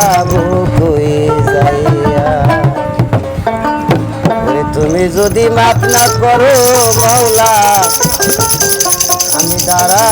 যাব কই যাইয়া? তুমি যদি মাপ না করো মাওলা আমি দাঁড়া